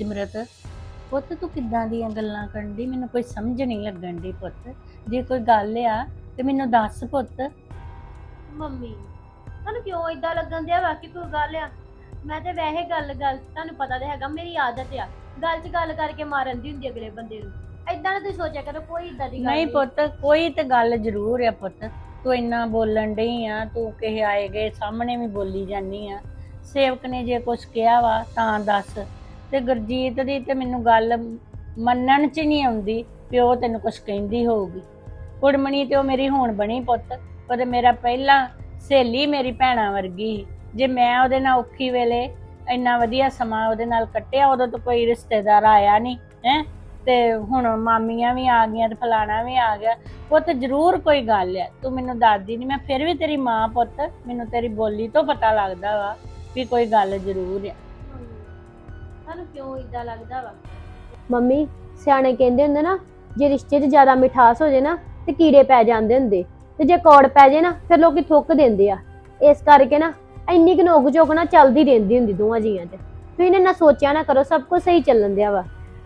ਸਿਮਰਤ ਪੁੱਤ ਤੂੰ ਕਿੱਦਾਂ ਦੀਆਂ ਗੱਲਾਂ ਕਰਨ ਦੀ ਮੈਨੂੰ ਕੋਈ ਸਮਝ ਨਹੀਂ ਲੱਗਣ ਦੀ ਪੁੱਤ। ਜੇ ਕੋਈ ਗੱਲ ਆ ਤੇ ਮੈਨੂੰ ਦੱਸ ਪੁੱਤ। ਮੰਮੀ ਤੁਹਾਨੂੰ ਕਿਉਂ ਇਦਾਂ ਲੱਗਣ ਦਿਆ? ਵਾ ਕਿ ਕੋਈ ਗੱਲ ਆ। ਮੈਂ ਤੇ ਵੈਸੇ ਗੱਲ ਗੱਲ ਤੁਹਾਨੂੰ ਪਤਾ ਤੇ ਹੈਗਾ ਮੇਰੀ ਆਦਤ ਆ। ਗੱਲ 'ਚ ਗੱਲ ਕਰਕੇ ਮਾਰਨ ਦੀ ਹੁੰਦੀ ਅਗਲੇ ਬੰਦੇ ਨੂੰ। ਇਦਾਂ ਨਾ ਤੁਸੀਂ ਸੋਚਿਆ ਕਰੋ ਕੋਈ ਇਦਾਂ ਦੀ ਗੱਲ ਨਹੀਂ ਪੁੱਤ ਕੋਈ ਤੇ ਗੱਲ ਜ਼ਰੂਰ ਆ ਪੁੱਤ। ਤੂੰ ਇੰਨਾ ਬੋਲਣ ਡਈ ਆ ਤੂੰ ਕਿਸੇ ਆਏ ਗਏ ਸਾਹਮਣੇ ਵੀ ਬੋਲੀ ਜਾਨੀ ਆ। ਸੇਵਕ ਨੇ ਜੇ ਕੁਝ ਕਿਹਾ ਵਾ ਤਾਂ ਦੱਸ। ਤੇ ਗੁਰਜੀਤ ਦੀ ਤੇ ਮੈਨੂੰ ਗੱਲ ਮੰਨਣ ਚ ਨਹੀਂ ਆਉਂਦੀ ਵੀ ਉਹ ਤੈਨੂੰ ਕੁਝ ਕਹਿੰਦੀ ਹੋਊਗੀ। ਕੁੜਮਣੀ ਤੇ ਉਹ ਮੇਰੀ ਹੁਣ ਬਣੀ ਪੁੱਤ। ਉਹ ਮੇਰਾ ਪਹਿਲਾ ਸਹੇਲੀ ਮੇਰੀ ਭੈਣਾ ਵਰਗੀ ਸੀ। ਜੇ ਮੈਂ ਉਹਦੇ ਨਾਲ ਔਖੀ ਵੇਲੇ ਇੰਨਾ ਵਧੀਆ ਸਮਾਂ ਉਹਦੇ ਨਾਲ ਕੱਟਿਆ, ਉਦੋਂ ਤਾਂ ਕੋਈ ਰਿਸ਼ਤੇਦਾਰ ਆਇਆ ਨਹੀਂ, ਹੈ? ਤੇ ਹੁਣ ਮਾਮੀਆਂ ਵੀ ਆ ਗਈਆਂ ਤੇ ਫਲਾਣਾ ਵੀ ਆ ਗਿਆ। ਪੁੱਤ, ਜ਼ਰੂਰ ਕੋਈ ਗੱਲ ਹੈ ਤੂੰ ਮੈਨੂੰ ਦੱਸਦੀ ਨਹੀਂ ਮੈਂ ਫਿਰ ਵੀ ਤੇਰੀ ਮਾਂ ਪੁੱਤ। ਮੈਨੂੰ ਤੇਰੀ ਬੋਲੀ ਤੋਂ ਪਤਾ ਲੱਗਦਾ ਵਾ ਵੀ ਕੋਈ ਗੱਲ ਜ਼ਰੂਰ ਹੈ ਤੁਹਾਨੂੰ ਕਿਉਂ ਇਦਾਂ ਲੱਗਦਾ ਵਾ? ਮੰਮੀ ਸਿਆਣੇ ਕਹਿੰਦੇ ਹੁੰਦੇ ਨਾ ਜੇ ਰਿਸ਼ਤੇ 'ਚ ਜ਼ਿਆਦਾ ਮਿਠਾਸ ਹੋ ਜੇ ਨਾ ਤੇ ਕੀੜੇ ਪੈ ਜਾਂਦੇ ਹੁੰਦੇ। ਤੇ ਜੇ ਕੌੜ ਪੈ ਜੇ ਨਾ ਫਿਰ ਲੋਕੀ ਥੁੱਕ ਦਿੰਦੇ ਆ। ਇਸ ਕਰਕੇ ਨਾ ਇੰਨੀ ਕੁ ਨੋਕ ਝੋਕ ਨਾ ਚੱਲਦੀ ਰਹਿੰਦੀ ਹੁੰਦੀ ਦੋਵਾਂ ਜੀਆਂ 'ਚ। ਤੁਸੀਂ ਨਾ ਸੋਚਿਆ ਨਾ ਕਰੋ ਸਭ ਕੁਝ ਸਹੀ ਚੱਲਣ ਦਿਆ ਵਾ।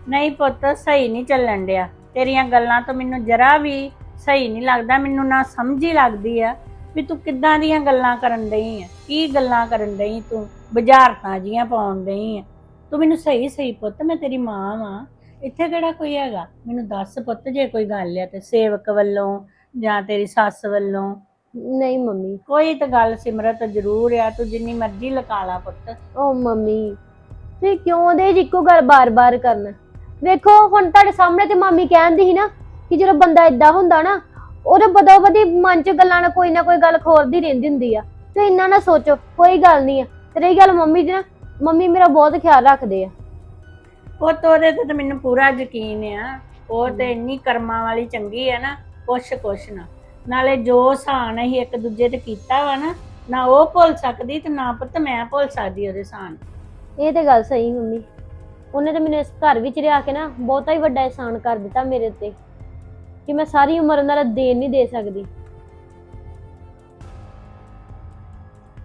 ਨਹੀਂ ਪੁੱਤ ਸਹੀ ਨਹੀਂ ਚੱਲਣ ਡਿਆ ਤੇਰੀਆਂ ਗੱਲਾਂ ਤੋਂ ਮੈਨੂੰ ਜਰਾ ਵੀ ਸਹੀ ਨਹੀਂ ਲੱਗਦਾ ਮੈਨੂੰ ਨਾ ਸਮਝ ਹੀ ਲੱਗਦੀ ਆ ਵੀ ਤੂੰ ਕਿੱਦਾਂ ਦੀਆਂ ਗੱਲਾਂ ਕਰਨ ਡਈ ਆ। ਕੀ ਗੱਲਾਂ ਕਰਨ ਡਈ ਤੂੰ? ਬੁਝਾਰਤਾਂ ਜੀਆਂ ਪਾਉਣ ਡਈ ਆ। ਤੂੰ ਮੈਨੂੰ ਸਹੀ ਸਹੀ ਪੁੱਤ ਮੈਂ ਤੇਰੀ ਮਾਂ ਵਾਂ। ਇੱਥੇ ਕਿਹੜਾ ਕੋਈ ਹੈਗਾ? ਮੈਨੂੰ ਦੱਸ ਪੁੱਤ ਜੇ ਕੋਈ ਗੱਲ ਆ ਤੇ ਸੇਵਕ ਵੱਲੋਂ ਜਾਂ ਤੇਰੀ ਸੱਸ ਵੱਲੋਂ। ਨਹੀਂ ਮੰਮੀ। ਕੋਈ ਤਾਂ ਗੱਲ ਸਿਮਰਤ ਜ਼ਰੂਰ ਆ ਤੂੰ ਜਿੰਨੀ ਮਰਜ਼ੀ ਲਕਾ ਲਾ ਪੁੱਤ। ਓ ਮੰਮੀ ਤੁਸੀਂ ਕਿਉਂ 'ਚ ਇੱਕੋ ਗੱਲ ਬਾਰ-ਬਾਰ ਕਰਨਾ? ਵੇਖੋ ਹੁਣ ਤੁਹਾਡੇ ਸਾਹਮਣੇ ਤੇ ਮਾਮੀ ਕਹਿੰਦੀ ਸੀ ਨਾ ਕਿ ਜਦੋਂ ਬੰਦਾ ਇਦਾਂ ਹੁੰਦਾ ਨਾ ਉਹਦੇ ਬਦੋ ਬਦੀ ਮਨ 'ਚ ਗੱਲਾਂ ਨਾ ਕੋਈ ਨਾ ਕੋਈ ਗੱਲ ਖੋਰਦੀ ਰਹਿੰਦੀ ਹੁੰਦੀ ਆ। ਤੇ ਇੰਨਾ ਨਾ ਸੋਚੋ ਕੋਈ ਗੱਲ ਨਹੀਂ ਆ। ਤੇ ਰਹੀ ਗੱਲ ਮੰਮੀ ਦੀ ਨਾ ਮੰਮੀ ਮੇਰਾ ਬਹੁਤ ਖਿਆਲ ਰੱਖਦੇ ਆ। ਉਹ ਤੋਰੇ ਤੇ ਤਾਂ ਮੈਨੂੰ ਪੂਰਾ ਯਕੀਨ ਆ। ਉਹ ਤੇ ਇੰਨੀ ਕਰਮਾਂ ਵਾਲੀ ਚੰਗੀ ਆ ਨਾ ਕੁਛ ਕੁਛ ਨਾ। ਨਾਲੇ ਜੋ ਸਾਨ ਅਸੀਂ ਇੱਕ ਦੂਜੇ ਤੇ ਕੀਤਾ ਵਾ ਨਾ ਨਾ ਉਹ ਭੁੱਲ ਸਕਦੀ ਤੇ ਨਾ ਪੁੱਤ ਮੈਂ ਭੁੱਲ ਸਕਦੀ ਉਹਦੇ ਸਾਨ। ਇਹ ਤੇ ਗੱਲ ਸਹੀ ਮੰਮੀ। ਉਹਨੇ ਤੇ ਮੈਨੂੰ ਇਸ ਘਰ ਵਿੱਚ ਰਿਆ ਕੇ ਨਾ ਬਹੁਤਾ ਹੀ ਵੱਡਾ ਇਹਸਾਨ ਕਰ ਦਿੱਤਾ ਮੇਰੇ ਉੱਤੇ ਕਿ ਮੈਂ ਸਾਰੀ ਉਮਰ ਉਹਨਾਂ ਦਾ ਦੇਣ ਨਹੀਂ ਦੇ ਸਕਦੀ।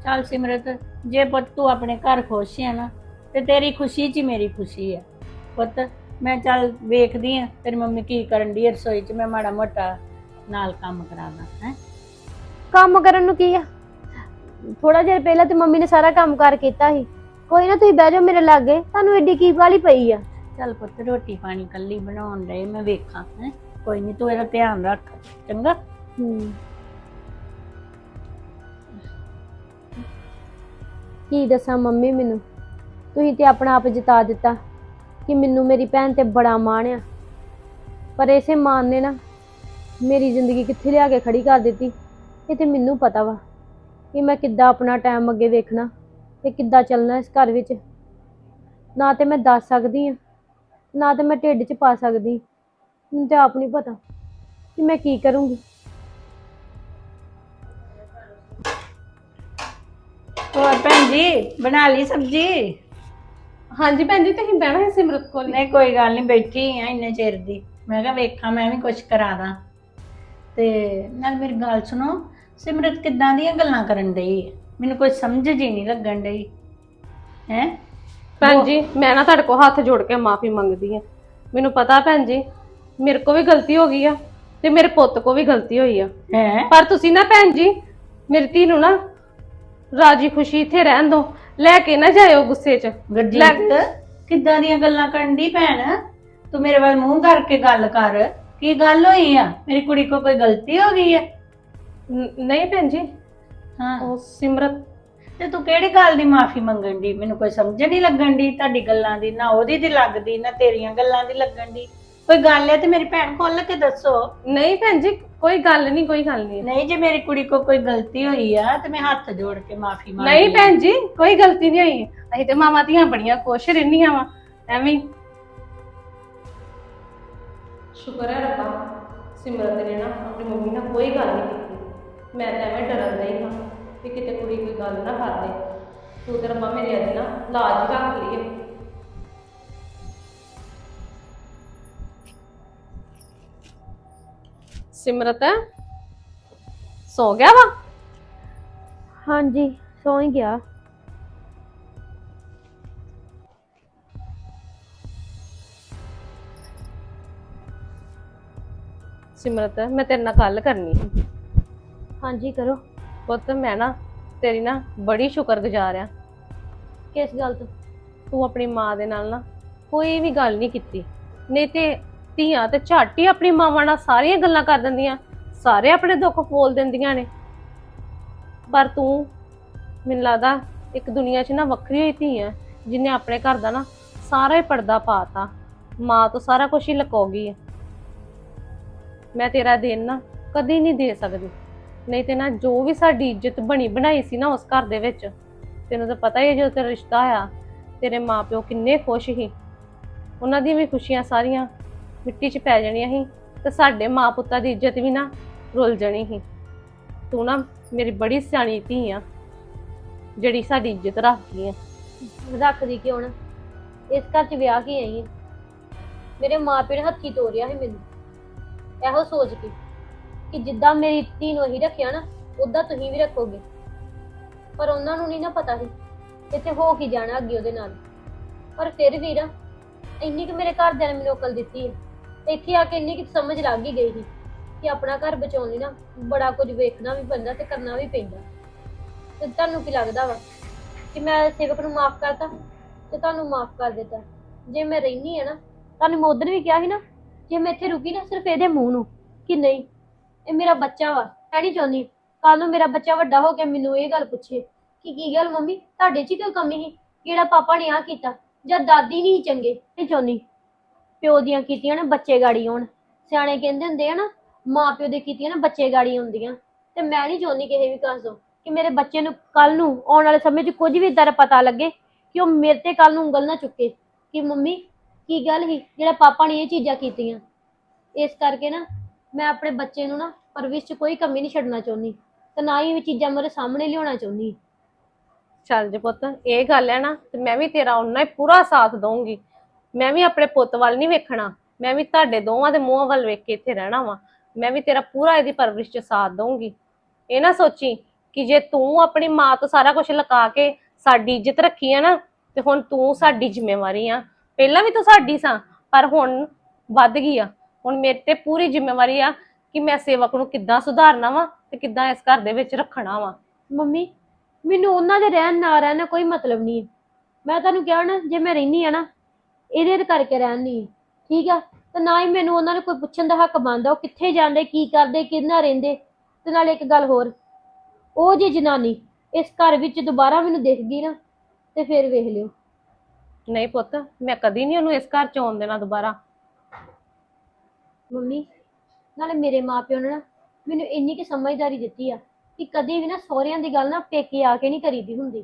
ਚੱਲ ਸਿਮਰਤ ਜੇ ਪੁੱਤ ਤੂੰ ਆਪਣੇ ਘਰ ਖੁਸ਼ ਆ ਨਾ ਤੇ ਤੇਰੀ ਖੁਸ਼ੀ 'ਚ ਹੀ ਮੇਰੀ ਖੁਸ਼ੀ ਆ। ਪੁੱਤ ਮੈਂ ਚੱਲ ਵੇਖਦੀ ਆ ਤੇਰੀ ਮੰਮੀ ਕੀ ਕਰਨ ਦੀ ਰਸੋਈ 'ਚ ਮੈਂ ਮਾੜਾ ਮੋਟਾ ਨਾਲ ਕੰਮ ਕਰਾਦਾ ਹੈ। ਕੰਮ ਕਰਨ ਨੂੰ ਕੀ ਆ? ਥੋੜਾ ਜਿਹਾ ਪਹਿਲਾਂ ਤੇ ਮੰਮੀ ਨੇ ਸਾਰਾ ਕੰਮ ਕਰ ਕੀਤਾ ਸੀ। ਕੋਈ ਨਾ ਤੁਸੀਂ ਬਹਿ ਜਾਓ ਮੇਰੇ ਲਾਗੇ ਤੁਹਾਨੂੰ ਏਡੀ ਕੀ ਵਾਲੀ ਪਈ ਆ? ਚੱਲ ਪੁੱਤ ਰੋਟੀ ਪਾਣੀ ਕੱਲੀ ਬਣਾਉਣ ਡਏ ਮੈਂ ਵੇਖਾਂ ਹੈ। ਕੋਈ ਨਹੀਂ ਤੂੰ ਇਹਦਾ ਧਿਆਨ ਰੱਖ ਚੰਗਾ? ਹੂੰ। ਕੀ ਦੱਸਾਂ ਮੰਮੀ ਮੈਨੂੰ? ਤੁਸੀਂ ਤੇ ਆਪਣਾ ਆਪ ਜਿਤਾ ਦਿੱਤਾ ਕਿ ਮੈਨੂੰ ਮੇਰੀ ਭੈਣ ਤੇ ਬੜਾ ਮਾਣ ਆ। ਪਰ ਇਸੇ ਮਾਣ ਨੇ ਨਾ ਮੇਰੀ ਜ਼ਿੰਦਗੀ ਕਿੱਥੇ ਲਿਆ ਕੇ ਖੜੀ ਕਰ ਦਿੱਤੀ? ਇਹ ਤੇ ਮੈਨੂੰ ਪਤਾ ਵਾ ਕਿ ਮੈਂ ਕਿੱਦਾਂ ਆਪਣਾ ਟਾਈਮ ਅੱਗੇ ਵੇਖਣਾ ਤੇ ਕਿੱਦਾਂ ਚੱਲਣਾ ਇਸ ਘਰ ਵਿੱਚ। ਨਾ ਤੇ ਮੈਂ ਦੱਸ ਸਕਦੀ ਆ, ਨਾ ਤੇ ਮੈਂ ਢਿੱਡ 'ਚ ਪਾ ਸਕਦੀ। ਮੈਨੂੰ ਤੇ ਆਪ ਨਹੀਂ ਪਤਾ ਕਿ ਮੈਂ ਕੀ ਕਰੂੰਗੀ। ਹੋਰ ਭੈਣ ਜੀ ਬਣਾ ਲਈ ਸਬਜੀ? ਹਾਂਜੀ ਭੈਣ ਜੀ ਤੁਸੀਂ ਬਹਿਣਾ ਹੈ ਸਿਮਰਤ ਕੋਲ। ਨਹੀਂ ਕੋਈ ਗੱਲ ਨਹੀਂ ਬੈਠੀ ਆ ਇੰਨੇ ਚਿਰ ਦੀ। ਮੈਂ ਕਿਹਾ ਵੇਖਾਂ ਮੈਂ ਵੀ ਕੁਝ ਕਰਾ ਦਾਂ। ਤੇ ਨਾਲ ਮੇਰੀ ਗੱਲ ਸੁਣੋ ਸਿਮਰਤ ਕਿੱਦਾਂ ਦੀਆਂ ਗੱਲਾਂ ਕਰਨ ਡਈ ਹੈ? ਮੈਨੂੰ ਕੋਈ ਸਮਝ ਜੀ ਨਹੀਂ ਲੱਗਣ ਡਈ। ਹੈ? ਭੈਣ ਜੀ ਮੈਂ ਨਾ ਤੁਹਾਡੇ ਕੋਲ ਹੱਥ ਜੋੜ ਕੇ ਮਾਫੀ ਮੰਗਦੀ ਹਾਂ ਮੈਨੂੰ ਪਤਾ ਭੈਣ ਜੀ ਮੇਰੇ ਕੋ ਵੀ ਗਲਤੀ ਹੋ ਗਈ ਆ ਤੇ ਮੇਰੇ ਪੁੱਤ ਕੋ ਵੀ ਗਲਤੀ ਹੋਈ ਆ। ਹੈ? ਪਰ ਤੁਸੀਂ ਨਾ ਭੈਣ ਜੀ ਮੇਰੀ ਧੀ ਨੂੰ ਨਾ ਰਾਜੀ ਖੁਸ਼ੀ ਇੱਥੇ ਰਹਿਣ ਦਿਓ ਲੈ ਕੇ ਨਾ ਜਾਇਓ ਗੁੱਸੇ 'ਚ। ਗੁਰਜੀਤ ਕਿੱਦਾਂ ਦੀਆਂ ਗੱਲਾਂ ਕਰਨ ਦੀ ਭੈਣ? ਤੂੰ ਮੇਰੇ ਵੱਲ ਮੂੰਹ ਕਰਕੇ ਗੱਲ ਕਰ। ਕੀ ਗੱਲ ਹੋਈ ਆ? ਮੇਰੀ ਕੁੜੀ ਕੋ ਕੋਈ ਗਲਤੀ ਹੋ ਗਈ ਹੈ ਨ- ਨਹੀਂ ਭੈਣ ਜੀ। ਹਾਂ। ਉਹ ਸਿਮਰਤ। ਤੇ ਤੂੰ ਕਿਹੜੀ ਗੱਲ ਦੀ ਮਾਫੀ ਮੰਗਣ ਦੀ ਮੈਨੂੰ ਕੋਈ ਸਮਝ ਨਹੀਂ ਲੱਗਣ ਦੀ ਤੁਹਾਡੀ ਗੱਲਾਂ ਦੀ। ਨਾ ਉਹਦੀ ਦੀ ਲੱਗਦੀ ਨਾ ਤੇਰੀਆਂ ਗੱਲਾਂ ਦੀ ਲੱਗਣ ਦੀ ਕੋਈ ਗੱਲ ਹੈ ਤੇ ਮੇਰੀ ਭੈਣ ਖੋਲ ਕੇ ਦੱਸੋ। ਨਹੀਂ ਭੈਣ ਜੀ ਕੋਈ ਗੱਲ ਨਹੀਂ ਕੋਈ ਗੱਲ ਨਹੀਂ ਨਹੀਂ ਜੇ ਮੇਰੀ ਕੁੜੀ ਕੋ ਕੋਈ ਗਲਤੀ ਹੋਈ ਆ ਤੇ ਮੈਂ ਹੱਥ ਜੋੜ ਕੇ ਮਾਫੀ ਮੰਗਦੀ ਨਹੀਂ ਭੈਣ ਜੀ ਕੋਈ ਗਲਤੀ ਨਹੀਂ ਹੋਈ। ਅਸੀਂ ਤੇ ਮਾਵਾਂ ਧੀਆਂ ਬੜੀਆਂ ਖੁਸ਼ ਰਹਿੰਦੀਆਂ ਵਾ ਐਵੇਂ ਹੀ। ਸ਼ੁਕਰ ਹੈ ਰੱਬਾ ਸਿਮਰਤ ਨੇ ਨਾ ਆਪਣੀ ਮੰਮੀ ਨਾਲ ਕੋਈ ਗੱਲ ਨਹੀਂ ਕੀਤੀ। ਮੈਂ ਤਾਂ ਐਵੇਂ ਡਰਨ ਰਹੀ ਹਾਂ ਕਿ ਕਿਤੇ ਕੁੜੀ ਕੋਈ ਗੱਲ ਨਾ ਕਰ ਦੇ। ਤੂੰ ਤੇ ਰੱਬਾ ਮੇਰੇ ਅੱਜ ਨਾ ਲਾਜ ਰੱਖ ਲਈਏ ਸਿਮਰਤ ਸੌ ਗਿਆ ਵਾ? ਹਾਂਜੀ ਸੌ ਹੀ ਗਿਆ। ਸਿਮਰਤ ਮੈਂ ਤੇਰੇ ਨਾਲ ਗੱਲ ਕਰਨੀ ਸੀ। ਹਾਂਜੀ ਕਰੋ। ਪੁੱਤ ਮੈਂ ਨਾ ਤੇਰੀ ਨਾ ਬੜੀ ਸ਼ੁਕਰਗੁਜ਼ਾਰ ਆ। ਕਿਸ ਗੱਲ ਤੋਂ? ਤੂੰ ਆਪਣੀ ਮਾਂ ਦੇ ਨਾਲ ਨਾ ਕੋਈ ਵੀ ਗੱਲ ਨਹੀਂ ਕੀਤੀ। ਨਹੀਂ ਤੇ ਧੀਆਂ ਤੇ ਝੱਟ ਹੀ ਆਪਣੀ ਮਾਵਾਂ ਨਾਲ ਸਾਰੀਆਂ ਗੱਲਾਂ ਕਰ ਦਿੰਦੀਆਂ। ਸਾਰੇ ਆਪਣੇ ਦੁੱਖ ਫੋਲ ਦਿੰਦੀਆਂ ਨੇ। ਪਰ ਤੂੰ, ਮੈਨੂੰ ਲੱਗਦਾ ਇੱਕ ਦੁਨੀਆ 'ਚ ਨਾ ਵੱਖਰੀ ਹੋਈ ਧੀ ਆ ਜਿਹਨੇ ਆਪਣੇ ਘਰ ਦਾ ਨਾ ਸਾਰਾ ਹੀ ਪਰਦਾ ਪਾਤਾ ਮਾਂ ਤੋਂ ਸਾਰਾ ਕੁਝ ਹੀ ਲੁਕੋ ਹੈ। ਮੈਂ ਤੇਰਾ ਦੇਣ ਨਾ ਕਦੀ ਨਹੀਂ ਦੇ ਸਕਦੀ। ਨਹੀਂ ਤੇ ਨਾ ਜੋ ਵੀ ਸਾਡੀ ਇੱਜ਼ਤ ਬਣੀ ਬਣਾਈ ਸੀ ਨਾ ਉਸ ਘਰ ਦੇ ਵਿੱਚ, ਤੈਨੂੰ ਤਾਂ ਪਤਾ ਹੀ ਹੈ ਜਦੋਂ ਤੇਰਾ ਰਿਸ਼ਤਾ ਆਇਆ ਤੇਰੇ ਮਾਪਿਓ ਕਿੰਨੇ ਖੁਸ਼ ਸੀ। ਉਹਨਾਂ ਦੀਆਂ ਵੀ ਖੁਸ਼ੀਆਂ ਸਾਰੀਆਂ ਮਿੱਟੀ 'ਚ ਪੈ ਜਾਣੀਆਂ ਸੀ ਤੇ ਸਾਡੇ ਮਾਂ ਪੁੱਤਾਂ ਦੀ ਇੱਜ਼ਤ ਵੀ ਨਾ ਰੁੱਲ ਜਾਣੀ ਸੀ। ਤੂੰ ਨਾ ਮੇਰੀ ਬੜੀ ਸਿਆਣੀ ਧੀ ਆ, ਜਿਹੜੀ ਸਾਡੀ ਇੱਜ਼ਤ ਰੱਖਦੀ ਆ। ਰੱਖਦੀ ਕਿਉਂ ਨਾ? ਇਸ ਘਰ 'ਚ ਵਿਆਹ ਕੇ ਆਈ ਹਾਂ ਮੇਰੇ ਮਾਪੇ ਨੇ ਹੱਥੀ ਤੋਰਿਆ ਸੀ ਮੈਨੂੰ। ਇਹੋ ਸੋਚ ਕੇ ਕਿ ਜਿੱਦਾਂ ਮੇਰੀ ਧੀ ਨੂੰ ਅਸੀਂ ਰੱਖਿਆ ਨਾ, ਉਦਾਂ ਤੁਸੀਂ ਵੀ ਰੱਖੋਗੇ। ਪਰ ਉਹਨਾਂ ਨੂੰ ਨਹੀਂ ਨਾ ਪਤਾ ਸੀ ਇੱਥੇ ਹੋ ਕੀ ਜਾਣਾ ਅੱਗੇ ਉਹਦੇ ਨਾਲ। ਪਰ ਫਿਰ ਵੀ ਨਾ, ਇੰਨੀ ਕਿ ਮੇਰੇ ਘਰਦਿਆਂ ਨੇ ਮੈਨੂੰ ਅਕਲ ਦਿੱਤੀ ਹੈ ਤੇ ਇੱਥੇ ਆ ਕੇ ਇੰਨੀ ਕਿ ਸਮਝ ਲੱਗ ਹੀ ਗਈ ਸੀ ਕਿ ਆਪਣਾ ਘਰ ਬਚਾਉਣ ਲਈ ਨਾ ਬੜਾ ਕੁਝ ਵੇਖਣਾ ਵੀ ਪੈਂਦਾ ਤੇ ਕਰਨਾ ਵੀ ਪੈਂਦਾ। ਤੇ ਤੁਹਾਨੂੰ ਕੀ ਲੱਗਦਾ ਵਾ ਕਿ ਮੈਂ ਸੇਵਕ ਨੂੰ ਮਾਫ ਕਰਤਾ ਤੇ ਤੁਹਾਨੂੰ ਮਾਫ ਕਰ ਦਿੱਤਾ? ਜੇ ਮੈਂ ਰਹਿਨੀ ਆ ਨਾ, ਤੁਹਾਨੂੰ ਮੈਂ ਉਧਰ ਵੀ ਕਿਹਾ ਸੀ ਨਾ, ਜੇ ਮੈਂ ਇੱਥੇ ਰੁਕੀ ਨਾ ਸਿਰਫ ਇਹਦੇ ਮੂੰਹ ਨੂੰ ਕਿ ਨਹੀਂ, ਇਹ ਮੇਰਾ ਬੱਚਾ ਵਾ, ਮੈਂ ਨਹੀਂ ਚਾਹੁੰਦੀ ਕੱਲ ਨੂੰ ਮੇਰਾ ਬੱਚਾ ਵੱਡਾ ਹੋ ਕੇ ਮੈਨੂੰ ਇਹ ਗੱਲ ਪੁੱਛੇ ਕਿ ਕੀ ਗੱਲ ਮੰਮੀ, ਤੁਹਾਡੇ 'ਚ ਹੀ ਕੋਈ ਕਮੀ ਸੀ? ਜਿਹੜਾ ਪਾਪਾ ਨੇ ਆ ਕੀਤਾ ਜਾਂ ਦਾਦੀ ਨਹੀਂ ਚੰਗੇ, ਨਹੀਂ ਚਾਹੁੰਦੀ। ਪਿਓ ਦੀਆਂ ਕੀਤੀਆਂ ਨਾ ਬੱਚੇ ਗਾੜੀ ਹੋਣ। ਸਿਆਣੇ ਕਹਿੰਦੇ ਹੁੰਦੇ ਆ ਨਾ ਮਾਂ ਪਿਓ ਦੇ ਕੀਤੀਆਂ ਨਾ ਬੱਚੇ ਗਾੜੀ ਹੁੰਦੀਆਂ। ਤੇ ਮੈਂ ਨਹੀਂ ਚਾਹੁੰਦੀ ਕਿਸੇ ਵੀ ਕਾਸ ਤੋਂ ਕਿ ਮੇਰੇ ਬੱਚੇ ਨੂੰ ਕੱਲ ਨੂੰ ਆਉਣ ਵਾਲੇ ਸਮੇਂ 'ਚ ਕੁਝ ਵੀ ਏਦਾਂ ਦਾ ਪਤਾ ਲੱਗੇ ਕਿ ਉਹ ਮੇਰੇ ਤੇ ਕੱਲ ਨੂੰ ਉਂਗਲ ਨਾ ਚੁੱਕੇ। ਕਿ ਮੰਮੀ, ਕੀ ਗੱਲ ਸੀ? ਜਿਹੜਾ ਪਾਪਾ ਨੇ ਇਹ ਚੀਜ਼ਾਂ ਕੀਤੀਆਂ। ਇਸ ਕਰਕੇ ਨਾ ਮੈਂ ਆਪਣੇ ਬੱਚੇ ਨੂੰ ਨਾ ਪਰਵਿਸ਼ 'ਚ ਕੋਈ ਕਮੀ ਨਹੀਂ ਛੱਡਣਾ ਚਾਹੁੰਦੀ। ਤੇ ਨਾ ਹੀ ਇਹ ਚੀਜ਼ਾਂ ਮੇਰੇ ਸਾਹਮਣੇ ਲਿਆਉਣਾ ਚਾਹੁੰਦੀ। ਚੱਲ ਜੇ ਪੁੱਤ, ਇਹ ਗੱਲ ਹੈ ਨਾ, ਤੇ ਮੈਂ ਵੀ ਤੇਰਾ ਉਹਨਾਂ ਹੀ ਪੂਰਾ ਸਾਥ ਦਊਂਗੀ। ਮੈਂ ਵੀ ਆਪਣੇ ਪੁੱਤ ਵੱਲ ਨਹੀਂ ਵੇਖਣਾ। ਮੈਂ ਵੀ ਤੁਹਾਡੇ ਦੋਵਾਂ ਦੇ ਮੂੰਹ ਵੱਲ ਵੇਖ ਕੇ ਇੱਥੇ ਰਹਿਣਾ ਵਾ। ਮੈਂ ਵੀ ਤੇਰਾ ਪੂਰਾ ਇਹਦੀ ਪਰਵਰਿਸ਼ 'ਚ ਸਾਥ ਦਊਂਗੀ। ਇਹ ਨਾ ਸੋਚੀ ਕਿ ਜੇ ਤੂੰ ਆਪਣੀ ਮਾਂ ਤੋਂ ਸਾਰਾ ਕੁਝ ਲੁਕਾ ਕੇ ਸਾਡੀ ਇੱਜ਼ਤ ਰੱਖੀ ਆ ਨਾ, ਤੇ ਹੁਣ ਤੂੰ ਸਾਡੀ ਜ਼ਿੰਮੇਵਾਰੀ ਆ। ਪਹਿਲਾਂ ਵੀ ਤੂੰ ਸਾਡੀ ਸਾਂ, ਪਰ ਹੁਣ ਵੱਧ ਗਈ ਆ। ਹੁਣ ਮੇਰੇ ਤੇ ਪੂਰੀ ਜ਼ਿੰਮੇਵਾਰੀ ਆ ਕਿ ਮੈਂ ਸੇਵਕ ਨੂੰ ਕਿੱਦਾਂ ਸੁਧਾਰਨਾ ਵਾ ਤੇ ਕਿੱਦਾਂ ਇਸ ਘਰ ਦੇ ਵਿੱਚ ਰੱਖਣਾ ਵਾ। ਮੰਮੀ, ਮੈਨੂੰ ਉਹਨਾਂ ਦੇ ਰਹਿਣ ਨਾ ਰਹਿਣ ਨਾਲ ਕੋਈ ਮਤਲਬ ਨਹੀਂ ਹੈ। ਮੈਂ ਤੁਹਾਨੂੰ ਕਿਹਾ ਨਾ, ਜੇ ਮੈਂ ਰਹਿਨੀ ਆ ਨਾ ਇਹਦੇ ਕਰਕੇ ਰਹਿਣ ਠੀਕ ਆ? ਤੇ ਨਾ ਹੀ ਮੈਨੂੰ ਉਹਨਾਂ ਨੂੰ ਕੋਈ ਪੁੱਛਣ ਦਾ ਹੱਕ ਬਣਦਾ ਉਹ ਕਿੱਥੇ ਜਾਂਦੇ ਕੀ ਕਰਦੇ ਕਿੰਨਾ ਰਹਿੰਦੇ? ਤੇ ਨਾਲ ਇੱਕ ਗੱਲ ਹੋਰ ਉਹ ਜੇ ਜਨਾਨੀ ਇਸ ਘਰ ਵਿੱਚ ਦੁਬਾਰਾ ਮੈਨੂੰ ਦਿਖ ਗਈ ਨਾ ਤੇ ਫਿਰ ਵੇਖ ਲਿਓ। ਨਹੀਂ ਪੁੱਤ ਮੈਂ ਕਦੀ ਨਹੀਂ ਉਹਨੂੰ ਇਸ ਘਰ ਚ ਆਉਣ ਦੇਣਾ ਦੁਬਾਰਾ। ਮੰਮੀ ਨਾਲੇ ਮੇਰੇ ਮਾਪਿਓ ਨੇ ਨਾ ਮੈਨੂੰ ਇੰਨੀ ਕਿ ਸਮਝਦਾਰੀ ਦਿੱਤੀ ਆ ਕਿ ਕਦੇ ਵੀ ਨਾ ਸਹੁਰਿਆਂ ਦੀ ਗੱਲ ਨਾ ਪੇਕੇ ਆ ਕੇ ਨਹੀਂ ਕਰੀਦੀ ਹੁੰਦੀ।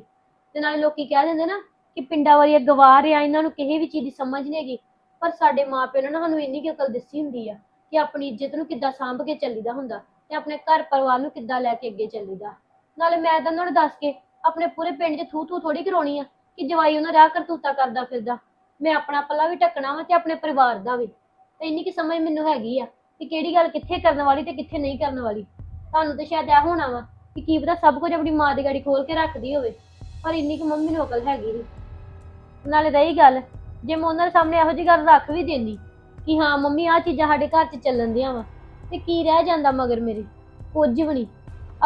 ਤੇ ਨਾਲੇ ਲੋਕੀ ਕਹਿ ਦਿੰਦੇ ਨਾ ਕਿ ਪਿੰਡਾਂ ਵਾਲੀ ਗਵਾਰ ਆ ਇਹਨਾਂ ਨੂੰ ਕਿਸੇ ਵੀ ਚੀਜ਼ ਦੀ ਸਮਝ ਨਹੀਂ ਹੈਗੀ। ਪਰ ਸਾਡੇ ਮਾਪਿਓ ਨੇ ਨਾ ਸਾਨੂੰ ਇੰਨੀ ਕੁ ਅਕਲ ਦਿੱਤੀ ਹੁੰਦੀ ਆ ਕਿ ਆਪਣੀ ਇੱਜ਼ਤ ਨੂੰ ਕਿੱਦਾਂ ਸਾਂਭ ਕੇ ਚੱਲੀਦਾ ਹੁੰਦਾ ਤੇ ਆਪਣੇ ਘਰ ਪਰਿਵਾਰ ਨੂੰ ਕਿੱਦਾਂ ਲੈ ਕੇ ਅੱਗੇ ਚੱਲੀਦਾ। ਨਾਲੇ ਮੈਂ ਤਾਂ ਉਹਨਾਂ ਨੂੰ ਦੱਸ ਕੇ ਆਪਣੇ ਪੂਰੇ ਪਿੰਡ 'ਚ ਥੂ ਥੂ ਥੋੜੀ ਕਰਾਉਣੀ ਆ ਕਿ ਜਵਾਈ ਉਹਨਾਂ ਰਾਹ ਕਰਤੂਤਾ ਕਰਦਾ ਫਿਰਦਾ। ਮੈਂ ਆਪਣਾ ਪੱਲਾ ਵੀ ਢੱਕਣਾ ਵਾ ਤੇ ਆਪਣੇ ਪਰਿਵਾਰ ਦਾ ਵੀ। ਤੇ ਇੰਨੀ ਕਿ ਸਮਝ ਮੈਨੂੰ ਹੈਗੀ ਆ ਕਿ ਕਿਹੜੀ ਗੱਲ ਕਿੱਥੇ ਕਰਨ ਵਾਲੀ ਤੇ ਕਿੱਥੇ ਨਹੀਂ ਕਰਨ ਵਾਲੀ। ਤੁਹਾਨੂੰ ਤੇ ਸ਼ਾਇਦ ਇਹ ਹੋਣਾ ਵਾ ਕਿ ਕੀ ਪਤਾ ਸਭ ਕੁਝ ਆਪਣੀ ਮਾਂ ਦੀ ਗਾੜੀ ਖੋਲ ਕੇ ਰੱਖਦੀ ਹੋਵੇ। ਪਰ ਇੰਨੀ ਕਿ ਮੰਮੀ ਨੂੰ ਅਕਲ ਹੈਗੀ ਨਹੀਂ ਨਾਲੇ ਰਹੀ ਗੱਲ, ਜੇ ਮੈਂ ਉਹਨਾਂ ਦੇ ਸਾਹਮਣੇ ਇਹੋ ਜਿਹੀ ਗੱਲ ਰੱਖ ਵੀ ਦੇਣੀ ਕਿ ਹਾਂ ਮੰਮੀ, ਆਹ ਚੀਜ਼ਾਂ ਸਾਡੇ ਘਰ 'ਚ ਚੱਲਣ ਦੀਆਂ ਵਾ, ਤੇ ਕੀ ਰਹਿ ਜਾਂਦਾ ਮਗਰ ਮੇਰੇ? ਕੁਝ ਵੀ ਨਹੀਂ।